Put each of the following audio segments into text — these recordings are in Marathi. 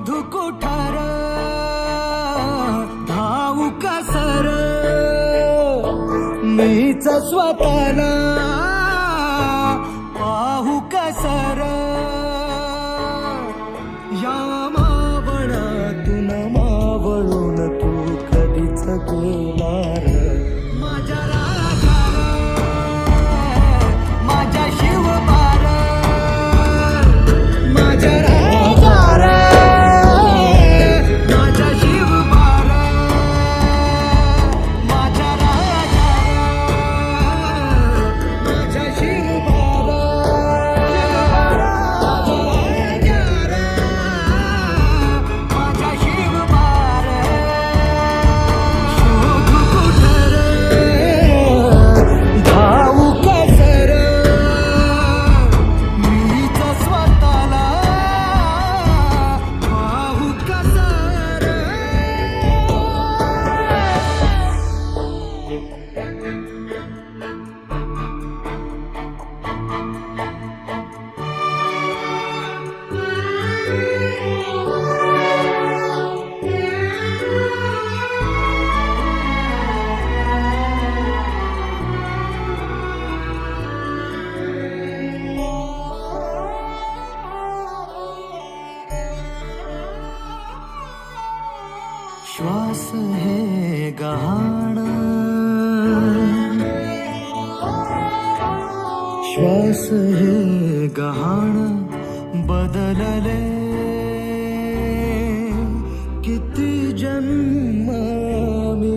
शोधू कुठार? धावू कसर मीच स्वतःला पाहू सर? या मावळातून मावळून तू कधीच गेली श्वास हे गहाण श्वास हे गहाण बदलले किती जन्म मी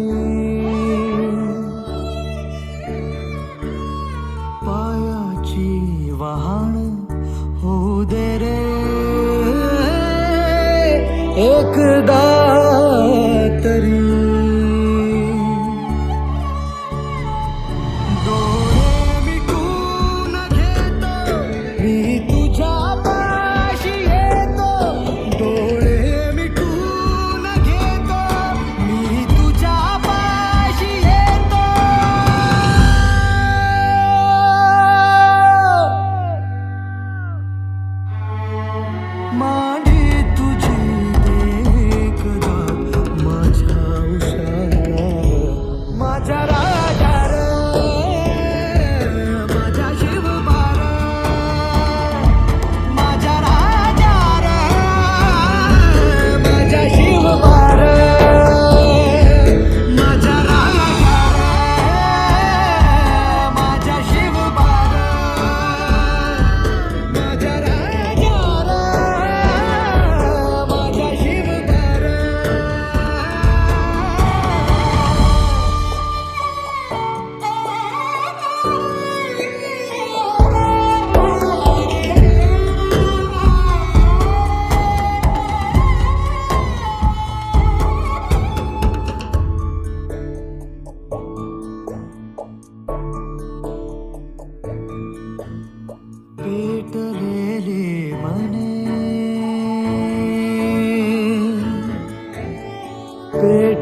पायाची वाहन होऊ दे रे एकदा கத்தரின்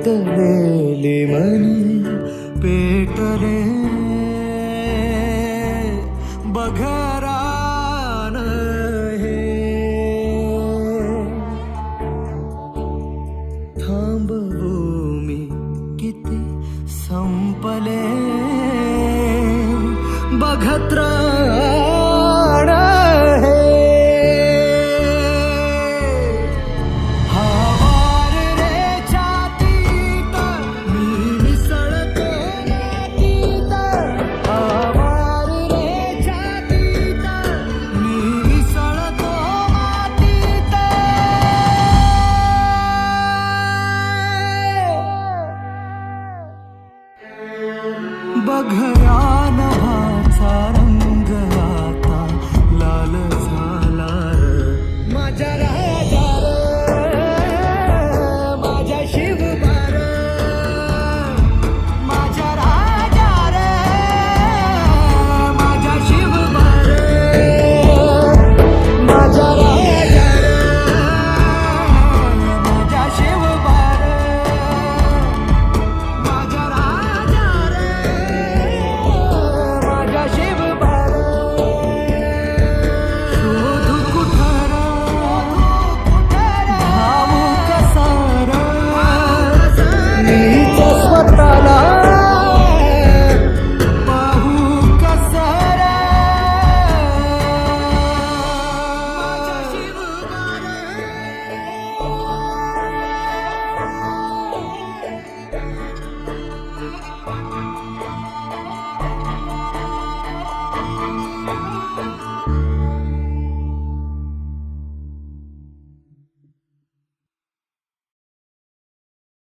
पेटलेले मनी पेटले। बघरान हे। थांबवू मी किती संपले। बघत्र